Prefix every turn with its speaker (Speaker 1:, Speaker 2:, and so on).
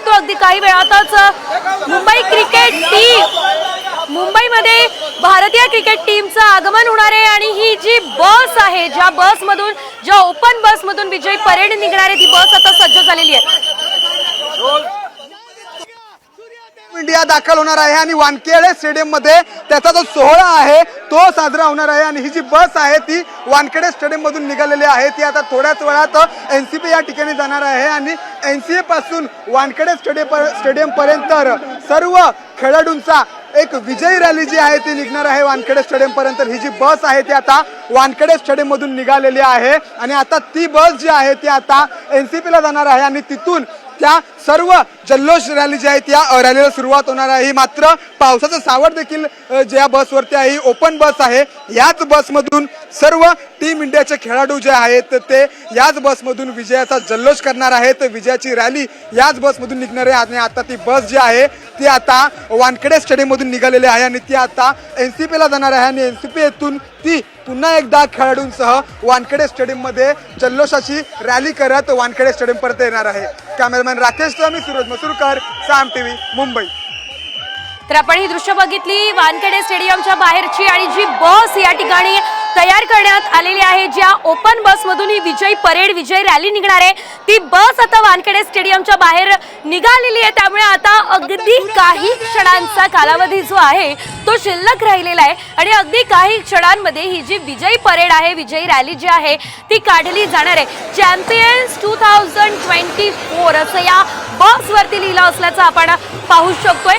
Speaker 1: शकतो. अगदी काही वेळातच मुंबई क्रिकेट टीम मुंबईमध्ये भारतीय क्रिकेट टीमचं आगमन होणार आहे आणि ही जी बस आहे ज्या बसमधून ज्या ओपन बसमधून विजय परेड निघणार आहे ती बस आता सज्ज झालेली आहे.
Speaker 2: इंडिया दाखल होणार आहे आणि वानखेडे स्टेडियममध्ये त्याचा जो सोहळा आहे तो साजरा होणार आहे आणि ही जी बस आहे ती वानखेडे स्टेडियममधून निघालेली आहे. ती आता थोड्याच वेळात एन सी पी या ठिकाणी जाणार आहे आणि एन सी एपासून वानखेडे स्टेडियम स्टेडियमपर्यंत सर्व खेळाडूंचा एक विजयी रॅली जी आहे ती निघणार आहे वानखेडे स्टेडियमपर्यंत ही जी बस आहे ती आता वानखेडे स्टेडियममधून निघालेली आहे. आणि आता ती बस जी आहे ती आता एन सी पीला जाणार आहे. आणि तिथून त्या सर्व जल्लोष रॅली जी आहे त्या रॅलीला सुरुवात होणार आहे. मात्र पावसाचं सावट देखील ज्या बसवरती आहे ही ओपन बस आहे. याच बसमधून सर्व टीम इंडियाचे खेळाडू जे आहेत ते याच बसमधून विजयाचा जल्लोष करणार आहेत. विजयाची रॅली याच बसमधून निघणार आहे. आणि आता ती बस जी आहे ती आता वानखेडे स्टेडियममधून निघालेली आहे. आणि ती आता एन सी पीला जाणार आहे. आणि एन सी पी येथून ती पुन्हा एकदा खेळाडूंसह वानखेडे स्टेडियममध्ये जल्लोषाची रॅली करत वानखेडे स्टेडियमपर्यंत येणार आहे. Cameraman Rakesh Swami Suraj Masurkar Saam TV Mumbai.
Speaker 1: तर आपण ही दृश्य बघितली. वानखेडे स्टेडियमच्या बाहेरची आणि जी बस या ठिकाणी तयार करण्यात आलेली आहे ज्या ओपन बसमधून ही विजय परेड विजय रॅली निघणार आहे. ती बस आता वानखेडे स्टेडियमच्या बाहेर निघालेली आहे. त्यामुळे आता अगदी काही क्षणांचा कालावधी जो आहे तो शिल्लक राहिलेला आहे. आणि अगदी काही क्षणांमध्ये ही जी विजय परेड आहे विजयी रॅली जी आहे ती काढली जाणार आहे. Champions two thousand twenty four असं या बसवरती लिहिलं असल्याचं आपण पाहू शकतोय.